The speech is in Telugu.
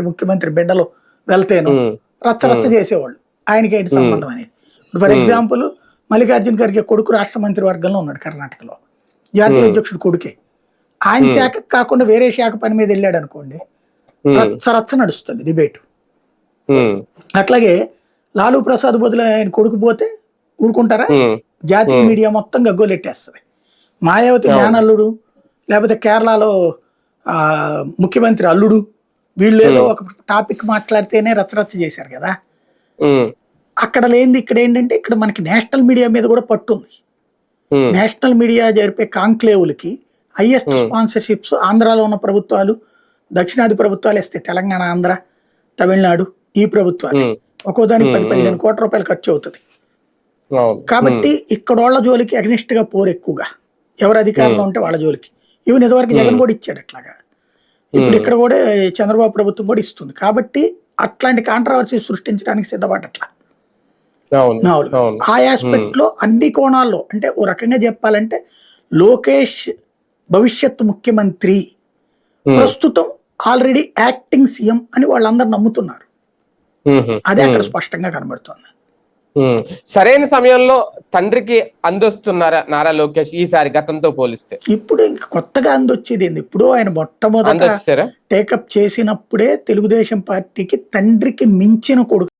ముఖ్యమంత్రి బిడ్డలు వెళ్తేను రచ్చ రచ్చ చేసేవాళ్ళు. ఆయనకి ఏంటి సంబంధం అనేది? ఫర్. ఎగ్జాంపుల్ మల్లికార్జున ఖర్గే కొడుకు రాష్ట్ర మంత్రి వర్గంలో ఉన్నాడు కర్ణాటకలో. జాతీయ. అధ్యక్షుడు కొడుకే. ఆయన. శాఖ కాకుండా వేరే శాఖ పని మీద వెళ్ళాడు అనుకోండి రచ్చ రచ్చ నడుస్తుంది డిబేట్. అట్లాగే లాలూ ప్రసాద్ బదులు ఆయన కొడుకు పోతే ఊరుకుంటారా? జాతీయ. మీడియా మొత్తం గగ్గోలెట్టేస్తుంది. మాయావతి. జ్ఞానల్లుడు లేకపోతే కేరళలో ఆ, ముఖ్యమంత్రి అల్లుడు వీళ్ళు ఏదో ఒక టాపిక్ మాట్లాడితేనే రచ్చరచ్చ చేశారు కదా. అక్కడ లేనిది ఇక్కడ ఏంటంటే ఇక్కడ మనకి నేషనల్ మీడియా మీద కూడా పట్టుంది నేషనల్ మీడియా జరిపే కాంక్లేవులకి హైయెస్ట్. స్పాన్సర్షిప్స్ ఆంధ్రాలో ఉన్న ప్రభుత్వాలు దక్షిణాది ప్రభుత్వాలు ఇస్తాయి తెలంగాణ ఆంధ్ర తమిళనాడు ఈ ప్రభుత్వాలు. ఒక్కో దానికి పది. పదిహేను కోట్ల రూపాయలు ఖర్చు అవుతుంది. కాబట్టి ఇక్కడోళ్ళ జోలికి అగ్నిస్ట్గా పోరు ఎక్కువగా. ఎవరు అధికారంలో ఉంటే వాళ్ళ జోలికి. ఈవెన్ ఇదివరకు జగన్ కూడా ఇచ్చాడు అట్లాగా. ఇప్పుడు ఇక్కడ కూడా చంద్రబాబు ప్రభుత్వం కూడా ఇస్తుంది. కాబట్టి అట్లాంటి కాంట్రవర్సీ సృష్టించడానికి సిద్ధపడట్లా. ఆ ఆస్పెక్ట్లో అన్ని కోణాల్లో అంటే ఓ రకంగా చెప్పాలంటే లోకేష్ భవిష్యత్ ముఖ్యమంత్రి ప్రస్తుతం ఆల్రెడీ యాక్టింగ్ సీఎం అని వాళ్ళందరూ నమ్ముతున్నారు. అదే అక్కడ స్పష్టంగా కనబడుతుంది. సరైన సమయంలో తండ్రికి అందొస్తున్నారా నారా లోకేష్ ఈసారి గతంతో పోలిస్తే? ఇప్పుడు ఇంక కొత్తగా అందొచ్చేది ఏంది? ఇప్పుడు ఆయన మొట్టమొదట టేకప్ చేసినప్పుడే తెలుగుదేశం పార్టీకి తండ్రికి మించిన కొడుకు.